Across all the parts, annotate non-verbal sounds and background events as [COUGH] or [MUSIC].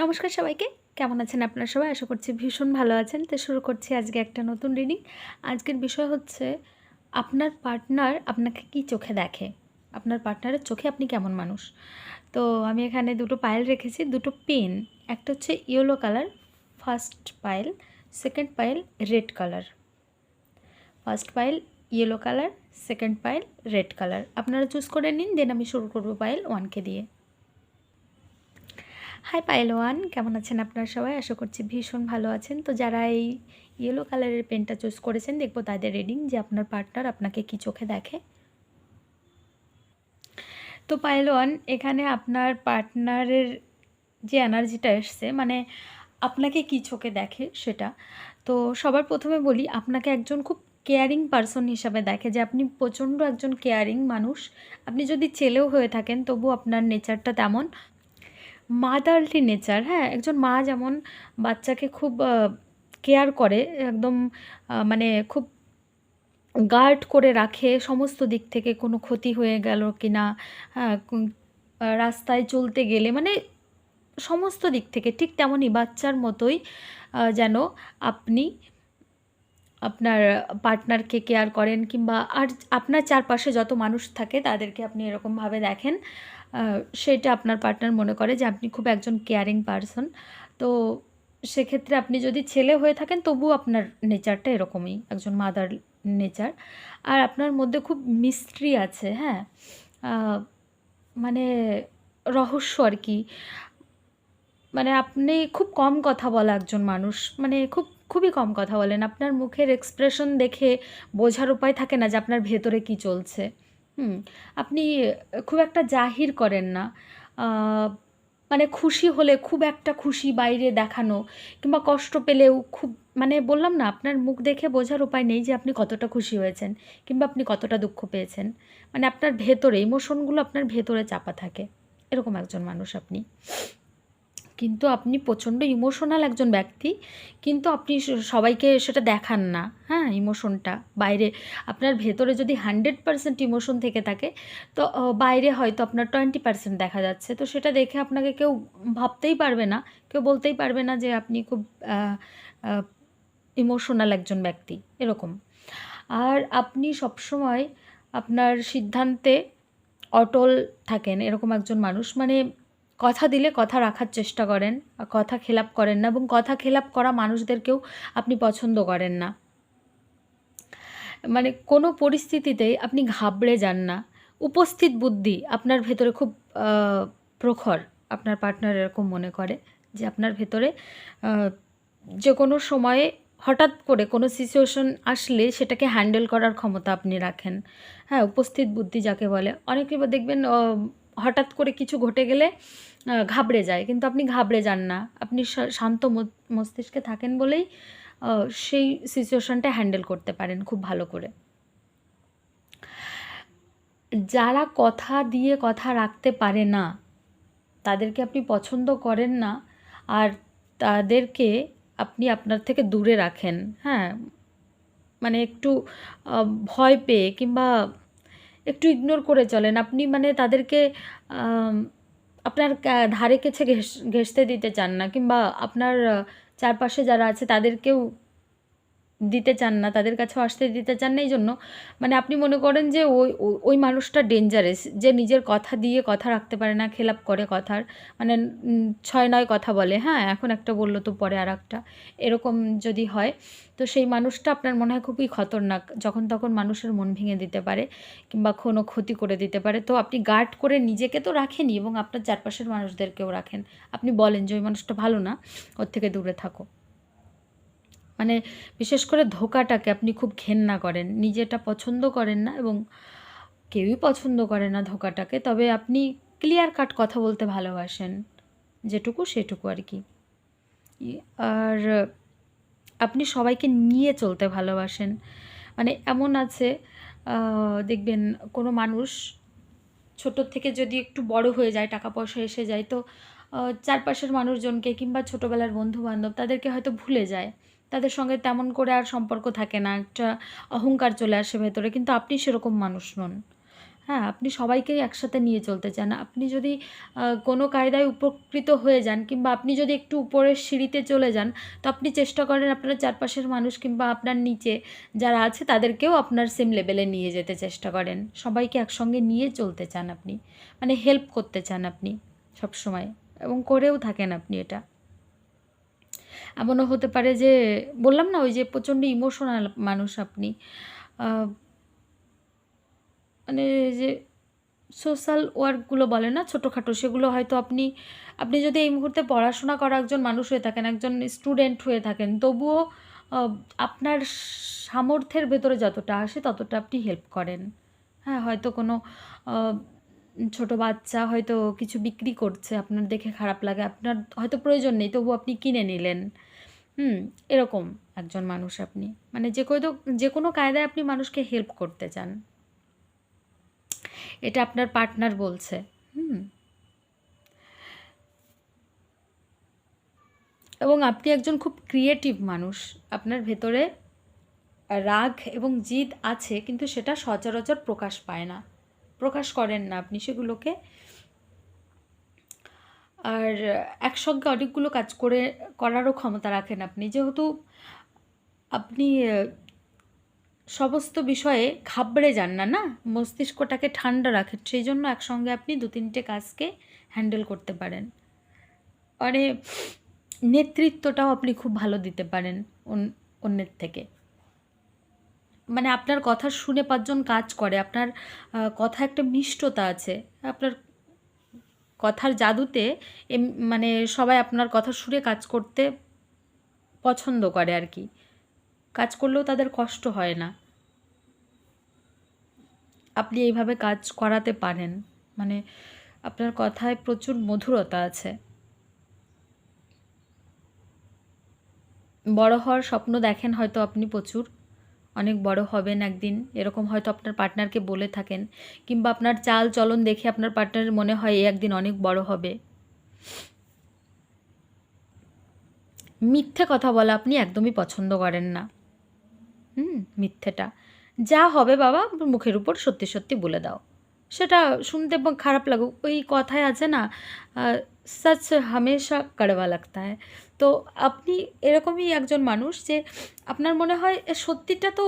নমস্কার সবাইকে। কেমন আছেন আপনারা সবাই? আশা করছি ভীষণ ভালো আছেন। তো শুরু করছি আজকে একটা নতুন রিডিং আজকের বিষয় হচ্ছে, আপনার পার্টনার আপনাকে কি চোখে দেখে? আপনার পার্টনারের চোখে আপনি কেমন মানুষ? তো আমি এখানে দুটো পায়েল রেখেছি, দুটো পেন একটা হচ্ছে yellow colour first Payel second Payel red colour first Payel yellow colour second Payel red colour আপনারা চুজ করে নিন দেন আমি শুরু করব পায়েল ওয়ানকে দিয়ে। হাই পায়েল ওয়ান কেমন আছেন আপনারা সবাই? আশা করছি ভীষণ ভালো আছেন। তো যারা এই ইয়েলো কালারের পেনটা চুজ করেছেন, দেখব তাদের রিডিং যে আপনার পার্টনার আপনাকে কি চোখে দেখে। তো পায়েল ওয়ান এখানে আপনার পার্টনারের যে এনার্জিটা এসছে মানে আপনাকে কি চোখে দেখে সেটা। তো সবার প্রথমে বলি, আপনাকে একজন খুব কেয়ারিং পারসন হিসাবে দেখে যে আপনি প্রচণ্ড একজন কেয়ারিং মানুষ। আপনি যদি ছেলেও হয়ে থাকেন তবু আপনার নেচারটা তেমন। মাদারলি নেচার হ্যাঁ? একজন মা যেমন বাচ্চাকে খুব কেয়ার করে, একদম মানে খুব গার্ড করে রাখে, সমস্ত দিক থেকে কোনো ক্ষতি হয়ে গেল কি না হ্যাঁ রাস্তায় চলতে গেলে মানে সমস্ত দিক থেকে ঠিক তেমনই বাচ্চার মতোই যেন আপনি আপনার পার্টনারকে কেয়ার করেন কিংবা আর আপনার চারপাশে যত মানুষ থাকে তাদেরকে আপনি এরকমভাবে দেখেন। সেটা আপনার পার্টনার মনে করে যে আপনি খুব একজন কেয়ারিং পারসন তো সেক্ষেত্রে আপনি যদি ছেলে হয়ে থাকেন, তবুও আপনার নেচারটা এরকমই, একজন মাদার নেচার আর আপনার মধ্যে খুব মিস্ট্রি আছে হ্যাঁ? মানে রহস্য আর কি। মানে আপনি খুব কম কথা বলা একজন মানুষ মানে খুব, খুবই কম কথা বলেন। আপনার মুখের এক্সপ্রেশন দেখে বোঝার উপায় থাকে না যে আপনার ভেতরে কি চলছে। হুম, আপনি খুব একটা জাহির করেন না। মানে খুশি হলে খুব একটা খুশি বাইরে দেখানো কিংবা কষ্ট পেলেও খুব মানে বললাম না, আপনার মুখ দেখে বোঝার উপায় নেই যে আপনি কতটা খুশি হয়েছেন কিংবা আপনি কতটা দুঃখ পেয়েছেন। মানে আপনার ভেতরে ইমোশনগুলো আপনার ভেতরে চাপা থাকে। এরকম একজন মানুষ আপনি। কিন্তু আপনি প্রচণ্ড ইমোশনাল একজন ব্যক্তি, কিন্তু আপনি সবাইকে সেটা দেখান না হ্যাঁ ইমোশনটা বাইরে আপনার ভেতরে যদি হান্ড্রেড পার্সেন্ট ইমোশন থেকে থাকে, তো বাইরে হয়তো আপনার টোয়েন্টি পার্সেন্ট দেখা যাচ্ছে। তো সেটা দেখে আপনাকে কেউ ভাবতেই পারবে না, কেউ বলতেই পারবে না যে আপনি খুব ইমোশনাল একজন ব্যক্তি, এরকম। আর আপনি সবসময় আপনার সিদ্ধান্তে অটল থাকেন এরকম একজন মানুষ। মানে কথা দিলে কথা রাখার চেষ্টা করেন কথা খেলাপ করেন না এবং কথা খেলাপ করা মানুষদেরকেও আপনি পছন্দ করেন না। মানে কোনো পরিস্থিতিতেই আপনি ঘাবড়ে যান না। উপস্থিত বুদ্ধি আপনার ভেতরে খুব প্রখর, আপনার পার্টনার এরকম মনে করে যে আপনার ভেতরে যে কোনো সময়ে হঠাৎ করে কোনো সিচুয়েশন আসলে সেটাকে হ্যান্ডেল করার ক্ষমতা আপনি রাখেন। হ্যাঁ উপস্থিত বুদ্ধি যাকে বলে। অনেকে দেখবেন হঠাৎ করে কিছু ঘটে গেলে ঘাবড়ে যায়। কিন্তু আপনি ঘাবড়ে যান না। আপনি শান্ত মস্তিষ্কে থাকেন বলেই সেই সিচুয়েশনটা হ্যান্ডেল করতে পারেন খুব ভালো করে। যারা কথা দিয়ে কথা রাখতে পারে না, তাদেরকে আপনি পছন্দ করেন না, আর তাদেরকে আপনি আপনার থেকে দূরে রাখেন হ্যাঁ? মানে একটু ভয় পেয়ে কিংবা একটু ইগনোর করে চলেন। আপনি মানে তাদেরকে আপনার ধারে কেছে ঘেস দিতে চান না কিংবা আপনার চারপাশে যারা আছে তাদেরকেও দিতে চান না, তাদের কাছেও আসতে দিতে চান না এই জন্য মানে আপনি মনে করেন যে ওই, ওই- মানুষটা ডেঞ্জারাস যে নিজের কথা দিয়ে কথা রাখতে পারে না, খেলাপ করে কথার মানে ছয় নয় কথা বলে হ্যাঁ এখন একটা বলল তো পরে আর একটা এরকম যদি হয়, তো সেই মানুষটা আপনার মনে হয় খুবই খতরনাক, যখন তখন মানুষের মন ভেঙে দিতে পারে কিংবা কোনো ক্ষতি করে দিতে পারে, তো আপনি গার্ড করে নিজেকে তো রাখেনই এবং আপনার চারপাশের মানুষদেরকেও রাখেন, আপনি বলেন যে ওই মানুষটা ভালো না, ওর থেকে দূরে থাকো। মানে বিশেষ করে ধোকাটাকে আপনি খুব ঘেন্না করেন। নিজেটা পছন্দ করেন না এবং কেউই পছন্দ করে না ধোকাটাকে, তবে আপনি ক্লিয়ার কাট কথা বলতে ভালোবাসেন। যেটুকু সেটুকু আর কি। আর আপনি সবাইকে নিয়ে চলতে ভালোবাসেন। মানে এমন আছে দেখবেন কোনো মানুষ ছোটোর থেকে যদি একটু বড় হয়ে যায় টাকা পয়সা এসে যায়, তো চারপাশের মানুষজনকে কিংবা ছোটোবেলার বন্ধু বান্ধব তাদেরকে হয়তো ভুলে যায়। তাদের সঙ্গে তেমন করে আর সম্পর্ক থাকে না। একটা অহংকার চলে আসে ভেতরে, কিন্তু আপনি সেরকম মানুষ নন। হ্যাঁ আপনি সবাইকেই একসাথে নিয়ে চলতে চান। আপনি যদি কোনো কায়দায় উপকৃত হয়ে যান কিংবা আপনি যদি একটু উপরের সিঁড়িতে চলে যান, তো আপনি চেষ্টা করেন আপনার চারপাশের মানুষ কিংবা আপনার নিচে যারা আছে তাদেরকেও আপনার সেম লেভেলে নিয়ে যেতে চেষ্টা করেন। সবাইকে একসঙ্গে নিয়ে চলতে চান আপনি। মানে হেল্প করতে চান আপনি সব সময় এবং করেও থাকেন আপনি এটা। এমনও হতে পারে যে, বললাম না ওই যে প্রচণ্ড ইমোশনাল মানুষ আপনি মানে যে সোশ্যাল ওয়ার্কগুলো বলে না ছোটোখাটো, সেগুলো হয়তো আপনি আপনি যদি এই মুহূর্তে পড়াশোনা করা একজন মানুষ হয়ে থাকেন, একজন স্টুডেন্ট হয়ে থাকেন, তবুও আপনার সামর্থ্যের ভেতরে যতটা আসে ততটা আপনি হেল্প করেন। হ্যাঁ হয়তো কোনো ছোট বাচ্চা হয়তো কিছু বিক্রি করছে, আপনার দেখে খারাপ লাগে, আপনার হয়তো প্রয়োজন নেই তবু আপনি কিনে নিলেন। হুম, এরকম একজন মানুষ আপনি। মানে যে কোনো যে কোনো কায়দায় আপনি মানুষকে হেল্প করতে চান। এটা আপনার পার্টনার বলছে। হুম। এবং আপনি একজন খুব ক্রিয়েটিভ মানুষ। আপনার ভেতরে রাগ এবং জিদ আছে, কিন্তু সেটা সচরাচর প্রকাশ পায় না। প্রকাশ করেন না। আপনি সেগুলোকে আর একসঙ্গে অনেকগুলো কাজ করে করারও ক্ষমতা রাখেন আপনি। যেহেতু আপনি সমস্ত বিষয়ে ঘাবড়ে যান না না? মস্তিষ্কটাকে ঠান্ডা রাখেন, সেই জন্য একসঙ্গে আপনি দু তিনটে কাজকে হ্যান্ডেল করতে পারেন। মানে নেতৃত্বটাও আপনি খুব ভালো দিতে পারেন অন্যের থেকে। মানে আপনার কথা শুনে পাঁচজন কাজ করে, আপনার কথা একটা মিষ্টতা আছে, আপনার কথার জাদুতে মানে সবাই আপনার কথা শুনে কাজ করতে পছন্দ করে আর কি। কাজ করলেও তাদের কষ্ট হয় না। আপনি এইভাবে কাজ করাতে পারেন। মানে আপনার কথায় প্রচুর মধুরতা আছে। বড় হওয়ার স্বপ্ন দেখেন হয়তো আপনি প্রচুর। অনেক বড় হবেন একদিন। এরকম হয়তো আপনার পার্টনারকে বলে থাকেন কিংবা আপনার চাল চলন দেখে আপনার পার্টনারের মনে হয় এ একদিন অনেক বড় হবে। মিথ্যে কথা বলা আপনি একদমই পছন্দ করেন না। হুম, মিথ্যেটা। যা হবে বাবা, মুখের উপর সত্যি সত্যি বলে দাও। সেটা শুনতে খারাপ লাগুক। ওই কথায় আছে না সচ হামেশা কড়বা লাগতা হ্যায়। তো আপনি এরকমই একজন মানুষ যে আপনার মনে হয় সত্যিটা তো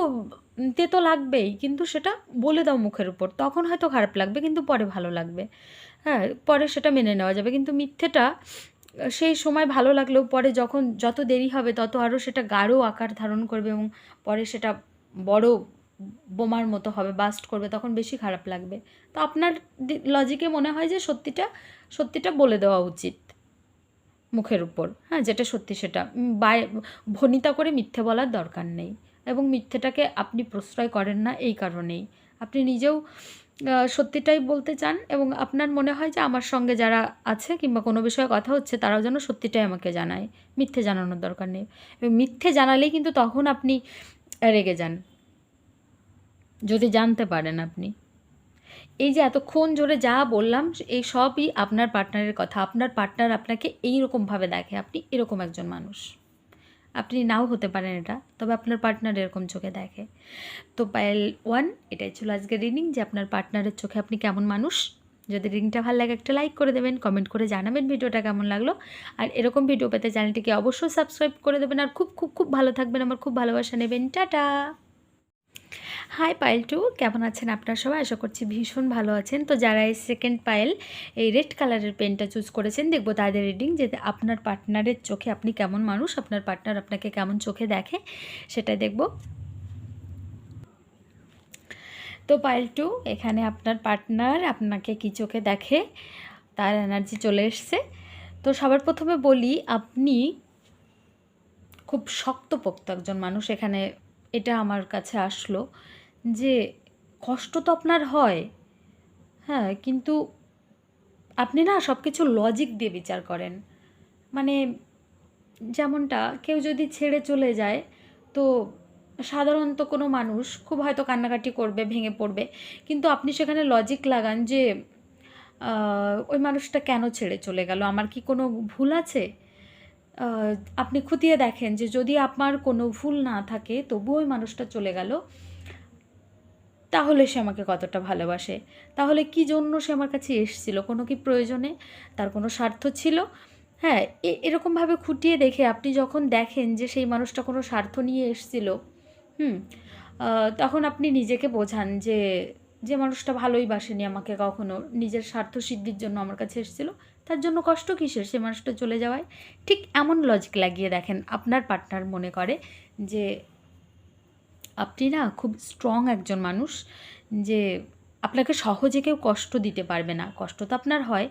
তেতো লাগবেই, কিন্তু সেটা বলে দাও মুখের উপর। তখন হয়তো খারাপ লাগবে, কিন্তু পরে ভালো লাগবে। হ্যাঁ পরে সেটা মেনে নেওয়া যাবে। কিন্তু মিথ্যেটা সেই সময় ভালো লাগলেও পরে যখন যত দেরি হবে, তত আরও সেটা গাঢ় আকার ধারণ করবে এবং পরে সেটা বড় বোমার মতো হবে বাস্ট করবে, তখন বেশি খারাপ লাগবে। তো আপনার লজিকে মনে হয় যে সত্যিটা সত্যিটা বলে দেওয়া উচিত মুখের উপর। হ্যাঁ যেটা সত্যি সেটা। বাই, ভনিতা করে মিথ্যে বলার দরকার নেই এবং মিথ্যেটাকে আপনি প্রশ্রয় করেন না এই কারণেই। আপনি নিজেও সত্যিটাই বলতে চান এবং আপনার মনে হয় যে আমার সঙ্গে যারা আছে কিংবা কোনো বিষয়ে কথা হচ্ছে, তারাও যেন সত্যিটাই আমাকে জানায়। মিথ্যে জানানোর দরকার নেই। এবং মিথ্যে জানালেই কিন্তু তখন আপনি রেগে যান। যদি জানতে পারেন আপনি। এই যে এতক্ষণ জোরে যা বললাম, এই সবই আপনার পার্টনারের কথা। আপনার পার্টনার আপনাকে এই রকমভাবে দেখে। আপনি এরকম একজন মানুষ। আপনি নাও হতে পারেন এটা, তবে আপনার পার্টনার এরকম চোখে দেখে। তো পায়েল ওয়ান এটাই ছিল আজকের রিডিং যে আপনার পার্টনারের চোখে আপনি কেমন মানুষ। যদি রিডিংটা ভালো লাগে, একটা লাইক করে দেবেন কমেন্ট করে জানাবেন ভিডিওটা কেমন লাগল। আর এরকম ভিডিও পেতে চ্যানেলটিকে অবশ্যই সাবস্ক্রাইব করে দেবেন। আর খুব খুব খুব ভালো থাকবেন। আমার খুব ভালোবাসা নেবেন। টাটা! হাই পায়েল টু কেমন আছেন আপনারা সবাই? আশা করছি ভীষণ ভালো আছেন। তো যারা এই সেকেন্ড পায়েল এই রেড কালারের পেনটা চুজ করেছেন, দেখব তাদের রিডিং যে আপনার পার্টনারের চোখে আপনি কেমন মানুষ, আপনার পার্টনার আপনাকে কেমন চোখে দেখে, সেটাই দেখব। তো পায়েল টু এখানে আপনার পার্টনার আপনাকে কি চোখে দেখে, তার এনার্জি চলে এসছে। তো সবার প্রথমে বলি, আপনি খুব শক্তপোক্ত একজন মানুষ এখানে এটা আমার কাছে আসলো যে কষ্ট তো আপনার হয় হ্যাঁ কিন্তু আপনি না সব কিছু লজিক দিয়ে বিচার করেন। মানে যেমনটা, কেউ যদি ছেড়ে চলে যায়, তো সাধারণত কোনো মানুষ খুব হয়তো কান্নাকাটি করবে, ভেঙে পড়বে, কিন্তু আপনি সেখানে লজিক লাগান যে ওই মানুষটা কেন ছেড়ে চলে গেল? আমার কি কোনো ভুল আছে? আপনি খুঁটিয়ে দেখেন যে যদি আপনার কোনো ভুল না থাকে, তবুও ওই মানুষটা চলে গেল, তাহলে সে আমাকে কতটা ভালোবাসে? তাহলে কি জন্য সে আমার কাছে এসেছিল? কোনো কি প্রয়োজনে? তার কোনো স্বার্থ ছিল? হ্যাঁ এরকমভাবে খুঁটিয়ে দেখে আপনি যখন দেখেন যে সেই মানুষটা কোনো স্বার্থ নিয়ে এসেছিল, হুম তখন আপনি নিজেকে বোঝান যে যে মানুষটা ভালোই বাসেনি আমাকে কখনো, নিজের স্বার্থ সিদ্ধির জন্য আমার কাছে এসেছিল, তার জন্য কষ্ট কিসের সে মানুষটা চলে যাওয়ায়? ঠিক এমন লজিক লাগিয়ে দেখেন আপনার পার্টনার মনে করে যে, আপনি না খুব স্ট্রং একজন মানুষ, যে আপনাকে সহজে কেউ কষ্ট দিতে পারবে না, কষ্ট তো আপনার হয়।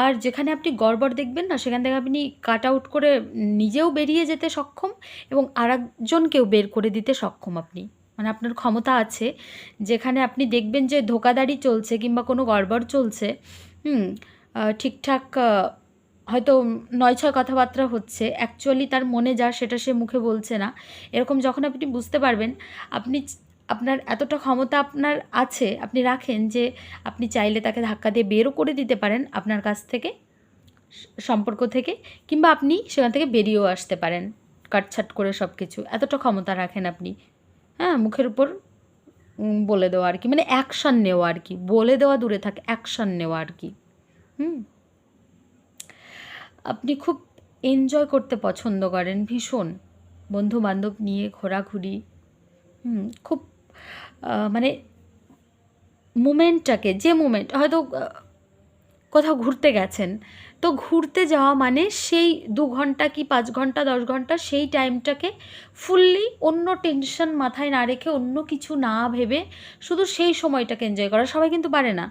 আর যেখানে আপনি গড়বড় দেখবেন না, সেখান থেকে আপনি কাট আউট করে নিজেও বেরিয়ে যেতে সক্ষম এবং আরেকজনকেও বের করে দিতে সক্ষম আপনি। মানে আপনার ক্ষমতা আছে, যেখানে আপনি দেখবেন যে ধোকাদারি চলছে কিংবা কোনো গড়বড় চলছে, হুম ঠিকঠাক হয়তো নয় ছয় কথাবার্তা হচ্ছে অ্যাকচুয়ালি তার মনে যা সেটা সে মুখে বলছে না। এরকম যখন আপনি বুঝতে পারবেন, আপনি আপনার এতটা ক্ষমতা আপনার আছে, আপনি রাখেন যে আপনি চাইলে তাকে ধাক্কা দিয়ে বেরও করে দিতে পারেন আপনার কাছ থেকে সম্পর্ক থেকে, কিংবা আপনি সেখান থেকে বেরিয়েও আসতে পারেন, কাটছাট করে সব কিছু এতটা ক্ষমতা রাখেন আপনি। হ্যাঁ মুখের উপর বলে দেওয়া আর কি। মানে অ্যাকশান নেওয়া আর কি। বলে দেওয়া দূরে থাকে অ্যাকশান নেওয়া আর কি। হুম? আপনি খুব এনজয় করতে পছন্দ করেন, ভীষণ। বন্ধু বান্ধব নিয়ে ঘোরাঘুরি। হুম, খুব মানে মুমেন্টটাকে যে মুমেন্ট হয়তো কোথাও ঘুরতে গেছেন তো ঘুরতে যাওয়া মানে সেই দু ঘণ্টা কি পাঁচ ঘণ্টা, দশ ঘণ্টা সেই টাইমটাকে ফুললি অন্য টেনশন মাথায় না রেখে অন্য কিছু না ভেবে শুধু সেই সময়টাকে এনজয় করা। সবাই কিন্তু পারে না।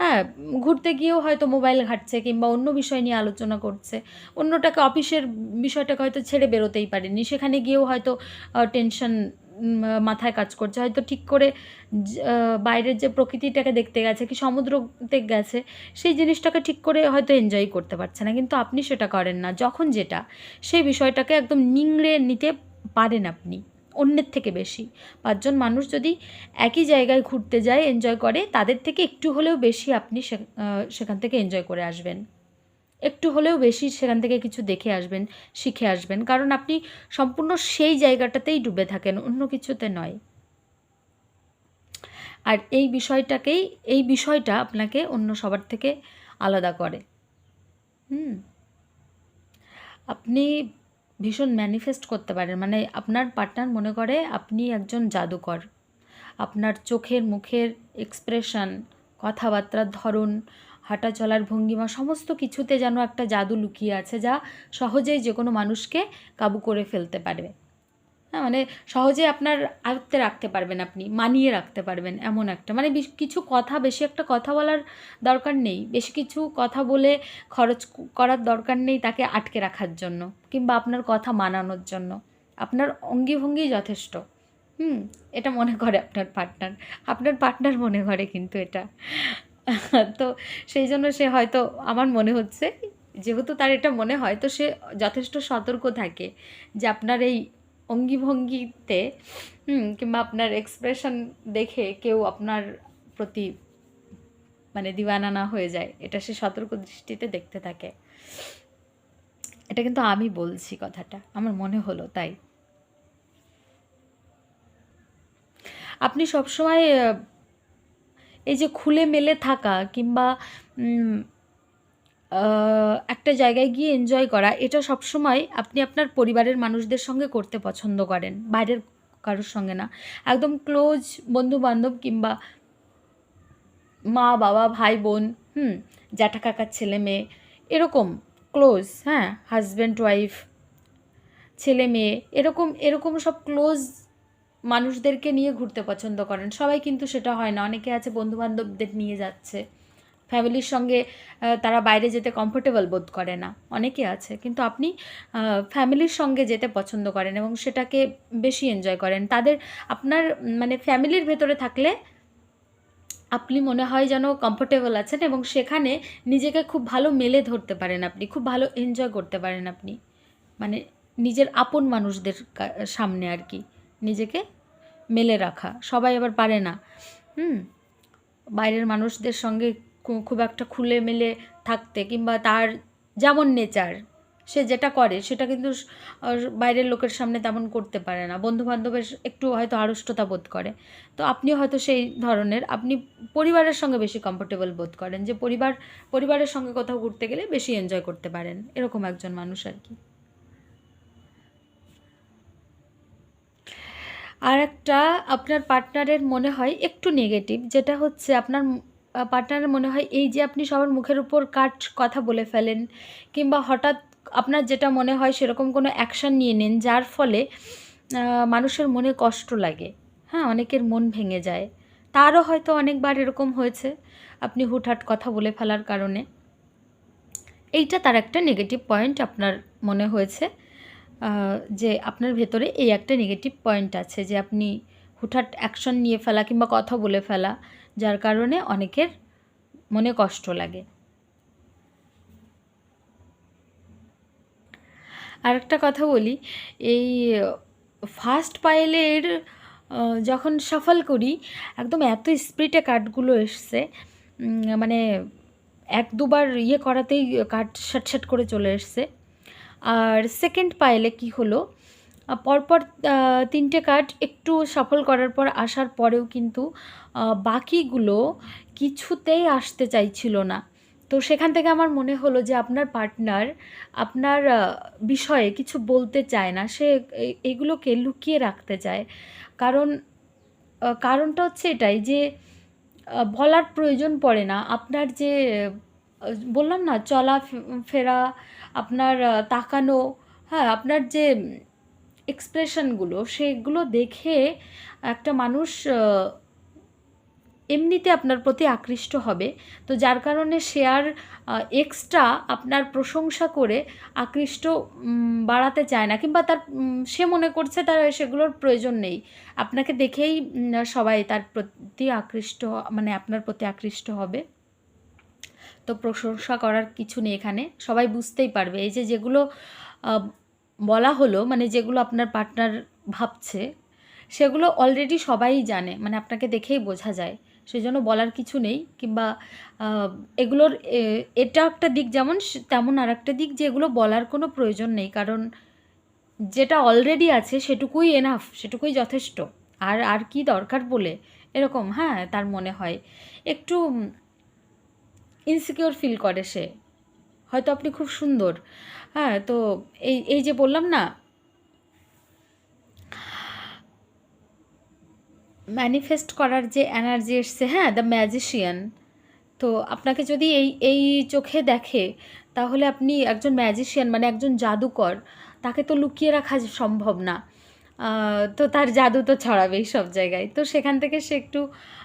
হ্যাঁ ঘুরতে গিয়েও হয়তো মোবাইল ঘাটছে কিংবা অন্য বিষয় নিয়ে আলোচনা করছে। অন্যটাকে অফিসের বিষয়টাকে হয়তো ছেড়ে বেরোতেই পারেনি। সেখানে গিয়েও হয়তো টেনশন মাথায় কাজ করছে। হয়তো ঠিক করে বাইরের যে প্রকৃতিটাকে দেখতে গেছে কি সমুদ্রতে গেছে, সেই জিনিসটাকে ঠিক করে হয়তো এনজয় করতে পারছে না। কিন্তু আপনি সেটা করেন না। যখন যেটা, সেই বিষয়টাকে একদম নিংড়ে নিতে পারেন আপনি, অন্যের থেকে বেশি। পাঁচজন মানুষ যদি একই জায়গায় ঘুরতে যায় এনজয় করে, তাদের থেকে একটু হলেও বেশি আপনি সেখান থেকে এনজয় করে আসবেন। একটু হলেও বেশি সেখান থেকে কিছু দেখে আসবেন, শিখে আসবেন। কারণ আপনি সম্পূর্ণ সেই জায়গাটাতেই ডুবে থাকেন, অন্য কিছুতে নয়। আর এই বিষয়টাকেই, এই বিষয়টা আপনাকে অন্য সবার থেকে আলাদা করে। হুম। আপনি ভীষণ ম্যানিফেস্ট করতে পারেন। মানে আপনার পার্টনার মনে করে আপনি একজন জাদুকর। আপনার চোখের, মুখের এক্সপ্রেশন, কথাবার্তার ধরন হাঁটা চলার ভঙ্গিমা সমস্ত কিছুতে যেন একটা জাদু লুকিয়ে আছে যা সহজেই যে কোনো মানুষকে কাবু করে ফেলতে পারবে। হ্যাঁ মানে সহজে আপনার আয়ত্তে রাখতে পারবেন আপনি, মানিয়ে রাখতে পারবেন এমন একটা। মানে কিছু কথা, বেশি একটা কথা বলার দরকার নেই। বেশি কিছু কথা বলে খরচ করার দরকার নেই তাকে আটকে রাখার জন্য কিংবা আপনার কথা মানানোর জন্য। আপনার অঙ্গি ভঙ্গি যথেষ্ট। হুম, এটা মনে করে আপনার পার্টনার আপনার পার্টনার মনে করে কিন্তু এটা। [LAUGHS] তো সেই জন্য সে হয়তো, আমার মনে হচ্ছে, যেহেতু তার এটা মনে হয়, তো সে যথেষ্ট সতর্ক থাকে যে আপনার এই অঙ্গিভঙ্গিতে কিংবা আপনার এক্সপ্রেশন দেখে কেউ আপনার প্রতি মানে দিওয়ানা না হয়ে যায়, এটা সে সতর্ক দৃষ্টিতে দেখতে থাকে। এটা কিন্তু আমি বলছি কথাটা, আমার মনে হলো তাই। আপনি সবসময় এই যে খুলে মেলে থাকা কিংবা একটা জায়গায় গিয়ে এনজয় করা, এটা সবসময় আপনি আপনার পরিবারের মানুষদের সঙ্গে করতে পছন্দ করেন, বাইরের কারোর সঙ্গে না। একদম ক্লোজ বন্ধু বান্ধব কিংবা মা, বাবা, ভাই, বোন, হুম, জ্যাঠা কাকার ছেলে মেয়ে, এরকম ক্লোজ হ্যাঁ হাজব্যান্ড ওয়াইফ ছেলে মেয়ে, এরকম এরকম সব ক্লোজ মানুষদেরকে নিয়ে ঘুরতে পছন্দ করেন। সবাই কিন্তু সেটা হয় না। অনেকে আছে বন্ধু বান্ধবদের নিয়ে যাচ্ছে। ফ্যামিলির সঙ্গে তারা বাইরে যেতে কমফোর্টেবল বোধ করে না। অনেকে আছে। কিন্তু আপনি ফ্যামিলির সঙ্গে যেতে পছন্দ করেন এবং সেটাকে বেশি এনজয় করেন। তাদের, আপনার মানে ফ্যামিলির ভেতরে থাকলে আপনি মনে হয় যেন কমফোর্টেবল আছেন এবং সেখানে নিজেকে খুব ভালো মেলে ধরতে পারেন আপনি। খুব ভালো এনজয় করতে পারেন আপনি। মানে নিজের আপন মানুষদের সামনে আর কি। নিজেকে মেলে রাখা। সবাই আবার পারে না। হুম? বাইরের মানুষদের সঙ্গে খুব একটা খুলে মেলে থাকতে কিংবা তার যেমন নেচার, সে যেটা করে, সেটা কিন্তু বাইরের লোকের সামনে তেমন করতে পারে না। বন্ধু বান্ধবের একটু হয়তো আড়ষ্টতা বোধ করে। তো আপনি হয়তো সেই ধরনের, আপনি পরিবারের সঙ্গে বেশি কমফোর্টেবল বোধ করেন যে পরিবার, পরিবারের সঙ্গে কোথাও ঘুরতে গেলে বেশি এনজয় করতে পারেন। এরকম একজন মানুষ আর কি। আর একটা আপনার পার্টনারের মনে হয় একটু নেগেটিভ যেটা হচ্ছে আপনার পার্টনারের মনে হয় এই যে আপনি সবার মুখের উপর কাট কথা বলে ফেলেন, কিংবা হঠাৎ আপনার যেটা মনে হয় সেরকম কোনো অ্যাকশান নিয়ে নেন, যার ফলে মানুষের মনে কষ্ট লাগে। হ্যাঁ অনেকের মন ভেঙে যায়। তারও হয়তো অনেকবার এরকম হয়েছে, আপনি হুটহাট কথা বলে ফেলার কারণে। এইটা তার একটা নেগেটিভ পয়েন্ট আপনার মনে হয়েছে। যে আপনার ভেতরে এই একটা নেগেটিভ পয়েন্ট আছে যে আপনি হুটহাট অ্যাকশন নিয়ে ফেলা কিংবা কথা বলে ফেলা, যার কারণে অনেকের মনে কষ্ট লাগে। আর একটা কথা বলি, এই ফার্স্ট পাইলের যখন সাফল করি, একদম এত স্পিডে কার্ডগুলো এসছে মানে এক দুবার ইয়ে করাতেই শাট শাট করে চলে এসছে। আর সেকেন্ড পাইলে কি হলো? পরপর তিনটে কার্ড একটু সফল করার পর আসার পরেও কিন্তু বাকিগুলো কিছুতেই আসতে চাইছিল না। তো সেখান থেকে আমার মনে হলো যে আপনার পার্টনার আপনার বিষয়ে কিছু বলতে চায় না। সে এগুলোকে লুকিয়ে রাখতে চায়। কারণ কারণটা হচ্ছে এটাই যে বলার প্রয়োজন পড়ে না। আপনার যে বললাম না চলা ফেরা আপনার তাকানো হ্যাঁ আপনার যে এক্সপ্রেশনগুলো সেগুলো দেখে একটা মানুষ এমনিতে আপনার প্রতি আকৃষ্ট হবে। তো যার কারণে সে আর এক্সট্রা আপনার প্রশংসা করে আকৃষ্ট বাড়াতে চায় না কিংবা তার সে মনে করছে তার সেগুলোর প্রয়োজন নেই। আপনাকে দেখেই সবাই তার প্রতি আকৃষ্ট মানে আপনার প্রতি আকৃষ্ট হবে। তো প্রশংসা করার কিছু নেই এখানে। সবাই বুঝতেই পারবে। এই যে যেগুলো বলা হলো মানে যেগুলো আপনার পার্টনার ভাবছে, সেগুলো অলরেডি সবাই জানে মানে আপনাকে দেখেই বোঝা যায়। সেই জন্য বলার কিছু নেই, কিংবা এগুলোর এটা একটা দিক যেমন তেমন আর একটা দিক যে এগুলো বলার কোনো প্রয়োজন নেই, কারণ যেটা অলরেডি আছে সেটুকুই এনাফ সেটুকুই যথেষ্ট। আর আর কি দরকার বলে? এরকম হ্যাঁ তার মনে হয়। একটু ইনসিকিওর ফিল করে সে। হয়তো আপনি খুব সুন্দর। হ্যাঁ তো এই এই যে বললাম না ম্যানিফেস্ট করার যে এনার্জি এসছে হ্যাঁ দ্য ম্যাজিশিয়ান তো আপনাকে যদি এই এই চোখে দেখে, তাহলে আপনি একজন ম্যাজিশিয়ান মানে একজন জাদুকর, তাকে তো লুকিয়ে রাখা সম্ভব না। তো তার জাদু তো ছড়াবেই সব জায়গায়। তো সেখান থেকে সে একটু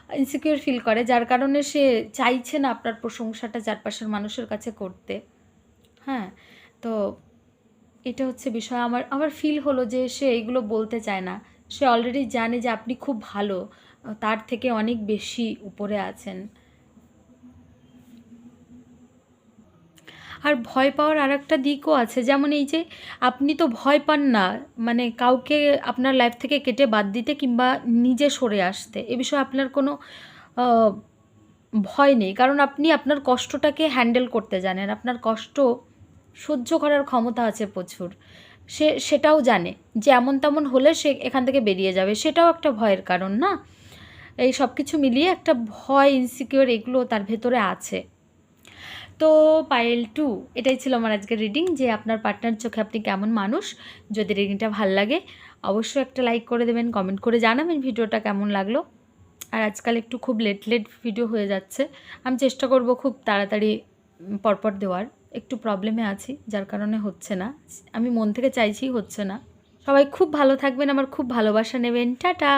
ইনসিকিউর ফিল করে, যার কারণে সে চাইছে না আপনার প্রশংসাটা চারপাশের মানুষের কাছে করতে। হ্যাঁ তো এটা হচ্ছে বিষয়। আমার আমার ফিল হলো যে সে এইগুলো বলতে চায় না। সে অলরেডি জানে যে আপনি খুব ভালো, তার থেকে অনেক বেশি উপরে আছেন। আর ভয় পাওয়ার আর একটা দিকও আছে। যেমন এই যে আপনি তো ভয় পান না মানে কাউকে আপনার লাইফ থেকে কেটে বাদ দিতে কিংবা নিজে সরে আসতে, এ বিষয়ে আপনার কোনো ভয় নেই। কারণ আপনি আপনার কষ্টটাকে হ্যান্ডেল করতে জানেন, আপনার কষ্ট সহ্য করার ক্ষমতা আছে প্রচুর। সে, সেটাও জানে যে এমন তেমন হলে সে এখান থেকে বেরিয়ে যাবে, সেটাও একটা ভয়ের কারণ না? এই সব কিছু মিলিয়ে একটা ভয় ইনসিকিওর এগুলো তার ভেতরে আছে। তো পায়েল টু এটাই ছিল আমার আজকের রিডিং যে আপনার পার্টনার চোখে আপনি কেমন মানুষ, যদি রিডিংটা ভালো লাগে, অবশ্যই একটা লাইক করে দেবেন কমেন্ট করে জানাবেন ভিডিওটা কেমন লাগল। আর আজকাল একটু খুব লেট লেট ভিডিও হয়ে যাচ্ছে। আমি চেষ্টা করব খুব তাড়াতাড়ি পরপর দেওয়ার। একটু প্রবলেমে আছি, যার কারণে হচ্ছে না। আমি মন থেকে চাইছি হচ্ছে না। সবাই খুব ভালো থাকবেন, আমার খুব ভালোবাসা নেবেন। টাটা!